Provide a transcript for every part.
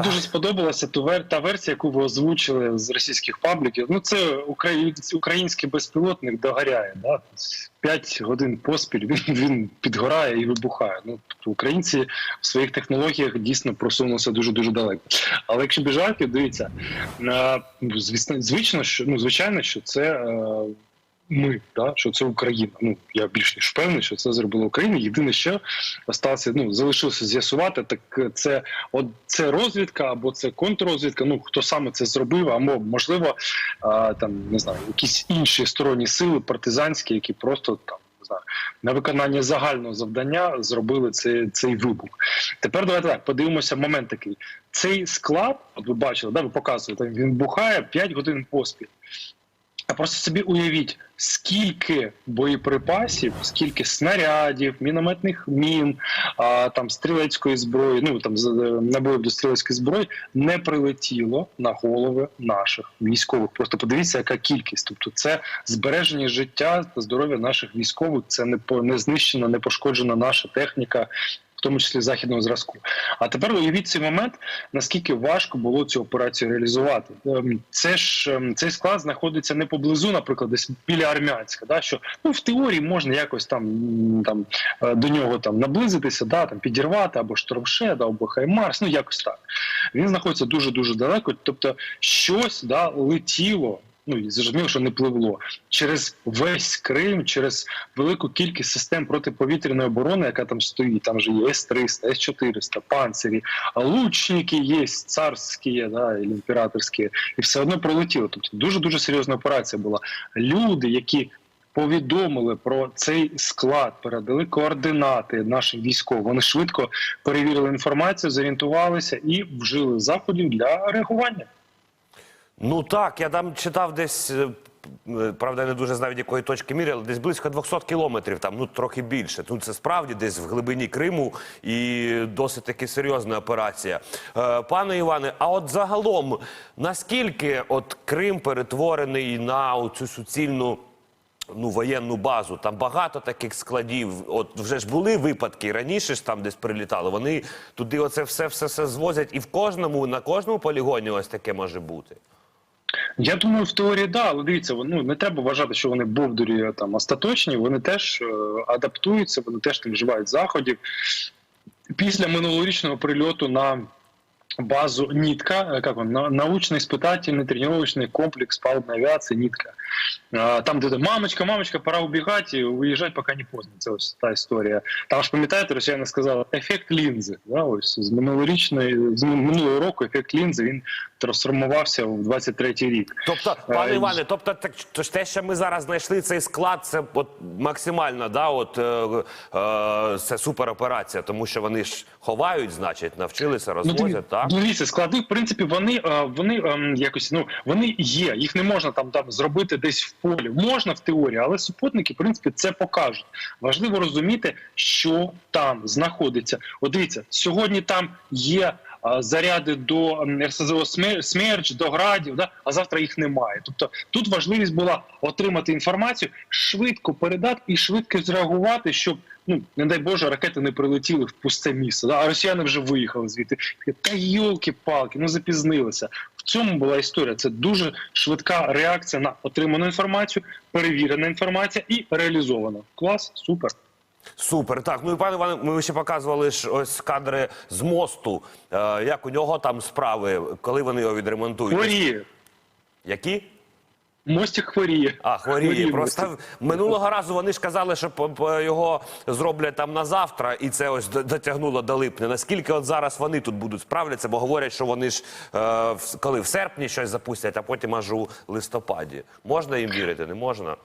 Мені дуже сподобалася та версія, яку ви озвучили з російських пабліків. Ну це украї... український безпілотник догоряє. Да? 5 годин поспіль він, він підгорає і вибухає. Ну тобто українці в своїх технологіях дійсно просунулися дуже дуже далеко. Але якщо жартів, дивіться, е, звісно, звично, що ну звичайно, що це. Е, Ми, да, що це Україна. Ну я більш ніж впевнений, що це зробила Україна. Єдине, що осталося, ну залишилося з'ясувати, так е, це от це розвідка або це контррозвідка. Ну хто саме це зробив, або можливо а, там не знаю, якісь інші сторонні сили партизанські, які просто там на виконання загального завдання зробили цей, цей вибух. Тепер давайте так подивимося. Момент такий. Цей склад, от ви бачили, да, ви показуєте, він бухає 5 годин поспіль. А просто собі уявіть, скільки боєприпасів, скільки снарядів, мінометних мін, а, там стрілецької зброї, ну там е, набоїв до стрілецької зброї не прилетіло на голови наших військових. Просто подивіться, яка кількість. Тобто, це збереження життя та здоров'я наших військових. Це не по не знищена, не пошкоджена наша техніка. В тому числі західного зразку. А тепер уявіть цей момент, наскільки важко було цю операцію реалізувати. Ем, Це ж ем, цей склад знаходиться не поблизу, наприклад, десь біля Армянська. Да, що ну в теорії можна якось там, там е, до нього там наблизитися, да, там підірвати або штормшед, або Хаймарс, ну якось так. Він знаходиться дуже дуже далеко. Тобто, щось да летіло. Ну і зрозуміло, що не пливло через весь Крим, через велику кількість систем протиповітряної оборони, яка там стоїть. Там же є С-300, С-400, панцирі, а лучники є царські, да, імператорські, і все одно пролетіло. Тобто дуже дуже серйозна операція була. Люди, які повідомили про цей склад, передали координати нашим військовим. Вони швидко перевірили інформацію, зорієнтувалися і вжили заходів для реагування. Ну так, я там читав десь. е, е, Правда, я не дуже знаю, від якої точки міри, але десь близько 200 кілометрів, там ну трохи більше. Тут це справді десь в глибині Криму і досить таки серйозна операція. Е, пане Іване, а от загалом наскільки от Крим перетворений на цю суцільну ну, воєнну базу. Там багато таких складів. От вже ж були випадки раніше ж там десь прилітали. Вони туди оце все все, все звозять, і в кожному на кожному полігоні ось таке може бути. Я думаю, в теорії да, але дивіться, ну не треба вважати, що вони бовдурі там остаточні. Вони теж е, адаптуються, вони теж там вживають заходів. Після минулорічного прильоту на базу Нітка, е, як він, на- научно-испытательный тренировочный комплекс палубной авиации Нітка. Е, Там, де мамочка, мамочка, пора убігати, і уїжджати, поки не поздно. Це ось та історія. Там ж пам'ятаєте, росіяни сказали ефект лінзи. Да, ось з минулорічної з минулого року ефект лінзи він трансформувався в 23-й рік. Тобто, Е, пане і- Іване, тобто, так то ж те, що ми зараз знайшли цей склад, це от максимальна, да, от е, е, це супероперація, тому що вони ж ховають, значить, навчилися, Ну, диві- розвозять, Так? ну, дивіться, склади, в принципі, вони, е, вони ем, якось ну вони є. Їх не можна там там зробити десь в полі. Можна в теорії, але супутники, в принципі, це покажуть. Важливо розуміти, що там знаходиться. От дивіться, сьогодні там є. Е, Заряди до РСЗО «Смер- смерч, до градів, да? а завтра їх немає. Тобто тут важливість була отримати інформацію, швидко передати і швидко зреагувати, щоб ну не дай Боже, ракети не прилетіли в пусте місце. Да? А росіяни вже виїхали звідти. Та йолки-палки, ну запізнилися. В цьому була історія. Це дуже швидка реакція на отриману інформацію, перевірена інформація і реалізована. Клас, супер. Супер. Так, ну і пане Іване, ми ще показували ж ось кадри з мосту. Е, як у нього там справи, коли вони його відремонтують? Хворіє. Які? Мостик хворіє. А, хворіє. Хворіє Просто мостик. минулого разу вони ж казали, що його зроблять там на завтра, і це ось дотягнуло до липня. Наскільки от зараз вони тут будуть справлятися, бо говорять, що вони ж е, коли в серпні щось запустять, а потім аж у листопаді. Можна їм вірити, не можна?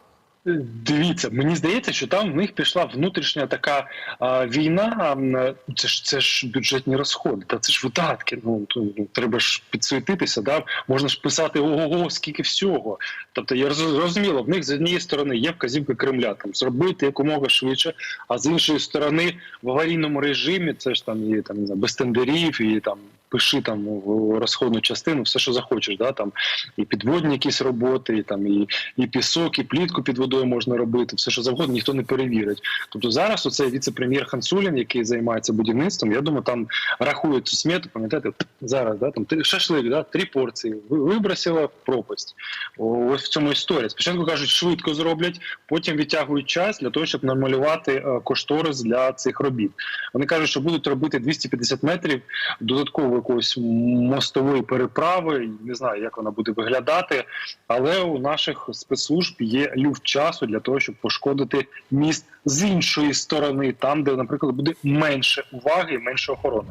Дивіться, мені здається, що там в них пішла внутрішня така а, війна. Це ж це ж бюджетні розходи, та це ж видатки. Ну то ну, треба ж підсуетитися. Да? Можна ж писати ого, скільки всього. Тобто я роз- розуміло, в них з однієї сторони є вказівка Кремля там зробити якомога швидше, а з іншої сторони в аварійному режимі це ж там і там без тендерів і там пиши там в розходну частину, все, що захочеш. Да? Там і підводні якісь роботи, і там і, і пісок, і плітку під водою можна робити, все, що завгодно, ніхто не перевірить. Тобто зараз оцей віце-прем'єр Хансулін, який займається будівництвом, я думаю, там рахує цю смету, пам'ятаєте, зараз да, там шашлик, да, три порції, вибросила в пропасть. Ось в цьому історія. Спочатку кажуть, швидко зроблять, потім відтягують час для того, щоб намалювати е, кошторис для цих робіт. Вони кажуть, що будуть робити 250 метрів додатково якоїсь мостової переправи. Не знаю, як вона буде виглядати, але у наших спецслужб є люфт часу для того, щоб пошкодити міст з іншої сторони, там, де, наприклад, буде менше уваги і менше охорони.